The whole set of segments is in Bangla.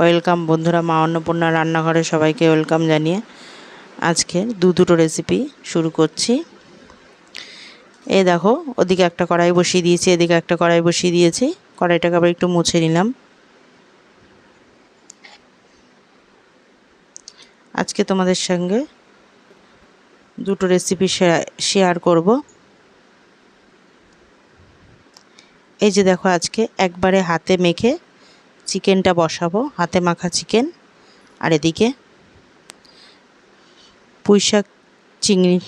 ওয়েলকাম বন্ধুরা, মা অন্নপূর্ণা রান্নাঘরে সবাইকে ওয়েলকাম জানিয়ে আজকে দু দুটো রেসিপি শুরু করছি। এই দেখো, ওদিকে একটা কড়াই বসিয়ে দিয়েছি, এদিকে একটা কড়াই বসিয়ে দিয়েছি, কড়াইটাকে আবার একটু মুছে নিলাম। আজকে তোমাদের সঙ্গে দুটো রেসিপি শেয়ার করব। এই যে দেখো, আজকে একবারে হাতে মেখে চিকেনটা বসাবো, হাতে মাখা চিকেন। আর এদিকে পুঁই শাক, চিংড়ি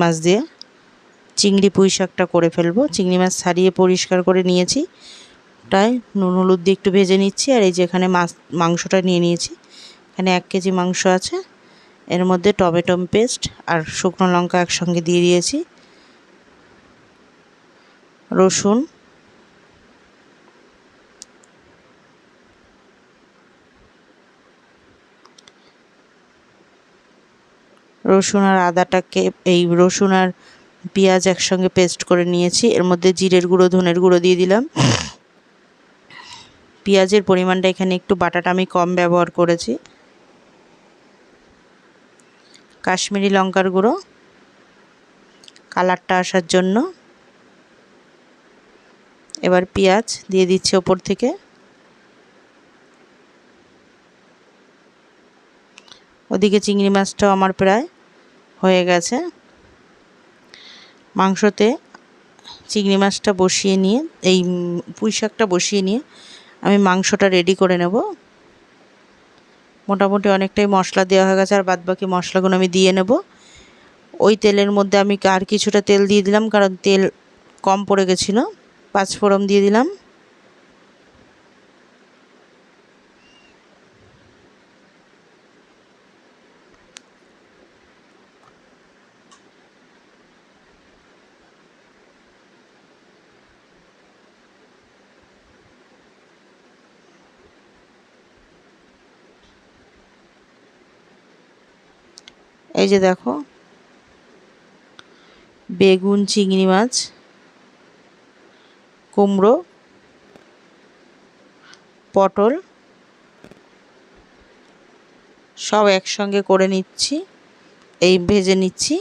মাছ দিয়ে চিংড়ি পুঁই শাকটা করে ফেলব। চিংড়ি মাছ ছাড়িয়ে পরিষ্কার করে নিয়েছি। তাই নুন, হলুদ দিয়ে একটু ভেজে নিচ্ছি। আর এই যে এখানে মাছ, মাংসটা নিয়ে নিয়েছি। এখানে এক কেজি মাংস আছে। এর মধ্যে টমেটো পেস্ট আর শুকনো লঙ্কা একসঙ্গে দিয়ে দিয়েছি। রসুন রসুন আর আদাটাকে, এই রসুন আর পেঁয়াজ একসঙ্গে পেস্ট করে নিয়েছি। এর মধ্যে জিরের গুঁড়ো, ধনের গুঁড়ো দিয়ে দিলাম। পেঁয়াজের পরিমাণটা এখানে একটু বাটাটা আমি কম ব্যবহার করেছি। কাশ্মীরি লঙ্কার গুঁড়ো, কালারটা আসার জন্য। এবার পেঁয়াজ দিয়ে দিচ্ছি ওপর থেকে। ওদিকে চিংড়ি মাছটাও আমার প্রায় হয়ে গেছে। মাংসতে চিংড়ি মাছটা বসিয়ে নিয়ে, এই পুঁই শাকটা বসিয়ে নিয়ে আমি মাংসটা রেডি করে নেব। মোটামুটি অনেকটাই মশলা দেওয়া হয়ে গেছে, আর বাদবাকি মশলাগুলো আমি দিয়ে নেব। ওই তেলের মধ্যে আমি আর কিছুটা তেল দিয়ে দিলাম, কারণ তেল কম পড়ে গেছিল পাঁচফোড়ন দিয়ে দিলাম। এই যে দেখো। বেগুন, চিংড়ি মাছ, কুমড়ো, পটল, সব একসঙ্গে করে নিচ্ছি। এই ভেজে নিচ্ছি।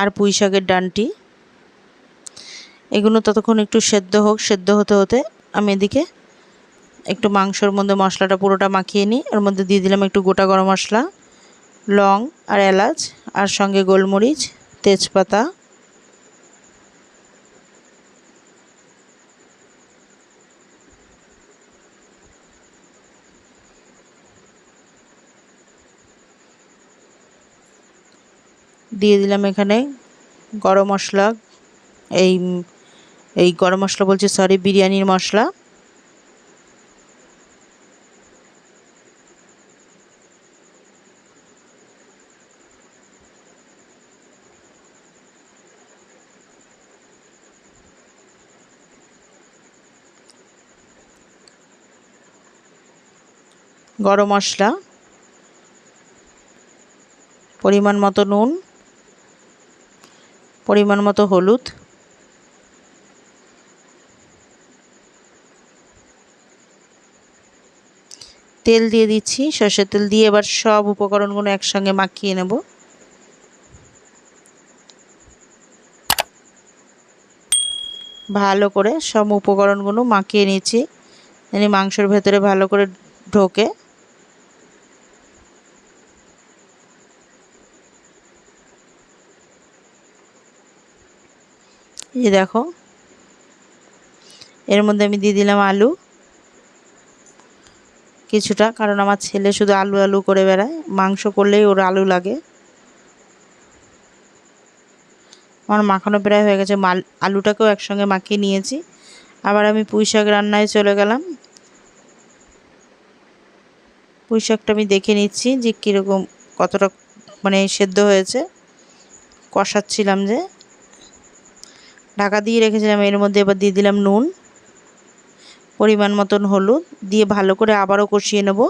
আর পুঁই শাকের ডানটি এগুলো ততক্ষণ একটু সেদ্ধ হোক, সেদ্ধ হতে হতে আমি এদিকে একটু মাংসর মধ্যে মশলাটা পুরোটা মাখিয়ে নিই। ওর মধ্যে দিয়ে দিলাম একটু গোটা গরম মশলা, লং আর এলাচ, আর সঙ্গে গোলমরিচ, তেজপাতা। দিয়ে দিলাম এখানে গরম মশলা, এই এই গরম মশলা বলছি সরি বিরিয়ানির মশলা। গরম মশলা, পরিমাণ মতো নুন, পরিমাণ মতো হলুদ তেল দিয়ে দিচ্ছি, সর্ষের তেল দিয়ে এবার সব উপকরণগুলো একসঙ্গে মাখিয়ে নেব। ভালো করে সব উপকরণগুলো মাখিয়ে নিচ্ছি মানে মাংসের ভেতরে ভালো করে ঢোকে। এই দেখো, এর মধ্যে আমি দিয়ে দিলাম আলু। কিছুটা, কারণ আমার ছেলে শুধু আলু আলু করে বেড়ায়, মাংস করলেই ওর আলু লাগে। আমার মাখানো প্রায় হয়ে গেছে, মাল, আলুটাকেও একসঙ্গে মাখিয়ে নিয়েছি। আবার আমি পুঁই শাক রান্নায় চলে গেলাম। পুঁই শাকটা আমি দেখে নিচ্ছি যে কীরকম, কতটা মানে সেদ্ধ হয়েছে। কষাচ্ছিলাম যে। ঢাকা দিয়ে রেখেছিলাম, এর মধ্যে এবার দিয়ে দিলাম নুন। পরিমাণ মতন হলুদ দিয়ে ভালো করে আবারও কষিয়ে নেব।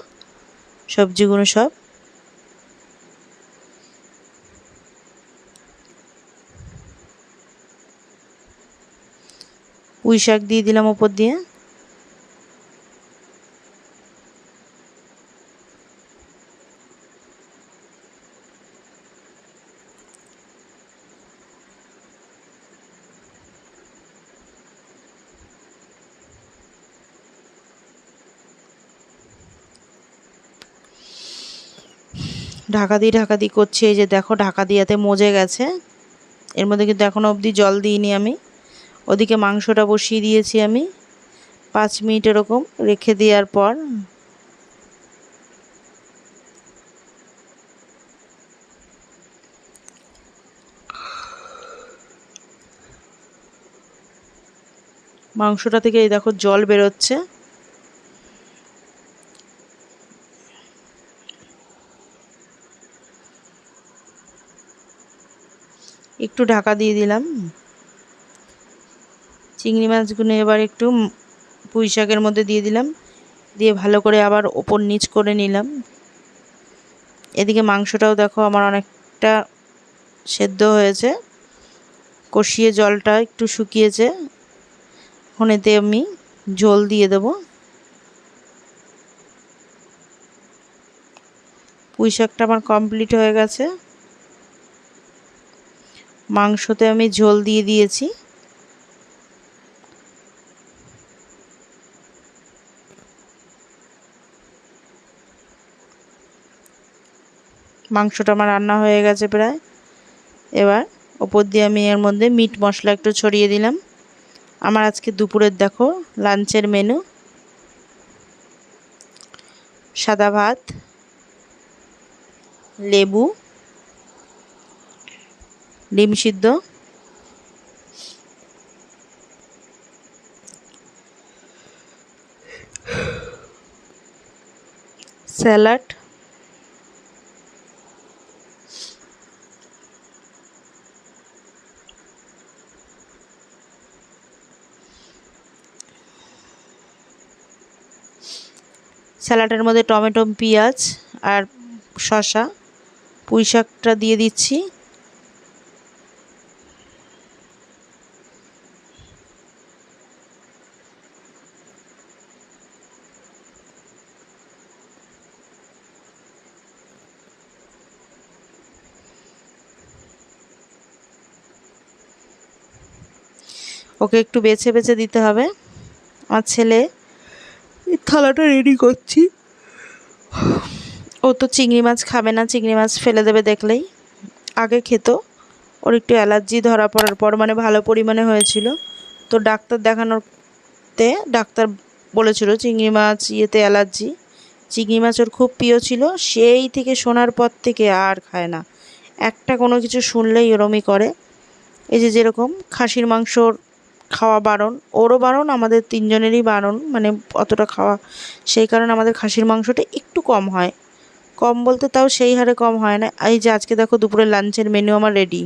সবজিগুলো সব। পুঁই শাক দিয়ে দিলাম ওপর দিয়ে। ঢাকা দিয়ে ঢাকা দিয়ে করছি, এই যে দেখো ঢাকা দিয়াতে মজে গেছে। এর মধ্যে কিন্তু এখনও অবধি জল দিইনি আমি। ওদিকে মাংসটা বসিয়ে দিয়েছি আমি, পাঁচ মিনিট এরকম রেখে দেওয়ার পর। মাংসটা থেকে এই দেখো জল বেরোচ্ছে। একটু ঢাকা দিয়ে দিলাম। চিংড়ি মাছগুলো এবার একটু পুঁই শাকের মধ্যে দিয়ে দিলাম। দিয়ে ভালো করে আবার ওপর নিচ করে নিলাম। এদিকে মাংসটাও দেখো আমার অনেকটা সেদ্ধ হয়েছে। কষিয়ে জলটা একটু শুকিয়েছে। এতে আমি জল দিয়ে দেব। পুঁই শাকটা আমার কমপ্লিট হয়ে গেছে। মাংসতে আমি ঝোল দিয়ে দিয়েছি। মাংসটা আমার রান্না হয়ে গেছে প্রায়। এবার ওপর দিয়ে আমি এর মধ্যে মিট মশলা একটু ছড়িয়ে দিলাম। আমার আজকে দুপুরের দেখো লাঞ্চের মেনু। সাদা ভাত, লেবু ডিম সিদ্ধ। স্যালাড। স্যালাডের মধ্যে টমেটো পেঁয়াজ আর শসা। পুঁই শাকটা দিয়ে দিচ্ছি। ওকে একটু বেছে বেছে দিতে হবে। আমার ছেলে থালাটা রেডি করছি। ও তো চিংড়ি মাছ খাবে না চিংড়ি মাছ ফেলে দেবে দেখলেই। আগে খেত ওর একটু অ্যালার্জি ধরা পড়ার পর মানে ভালো পরিমাণে হয়েছিল। তো ডাক্তার দেখানোতে ডাক্তার বলেছিল চিংড়ি মাছ ইয়েতে অ্যালার্জি। চিংড়ি মাছ ওর খুব প্রিয় ছিল সেই থেকে শোনার পর থেকে আর খায় না। একটা কোনো কিছু শুনলেই ওরমই করে। এই যে যেরকম খাসির মাংসর খাওয়া বারণ, ওরও বারণ, আমাদের তিনজনেরই বারণ মানে অতটা খাওয়া, সেই কারণে আমাদের খাসির মাংসটা একটু কম হয়। কম বলতে তাও সেই হারে কম হয় না। এই যে আজকে দেখো দুপুরে লাঞ্চের মেনু আমার রেডি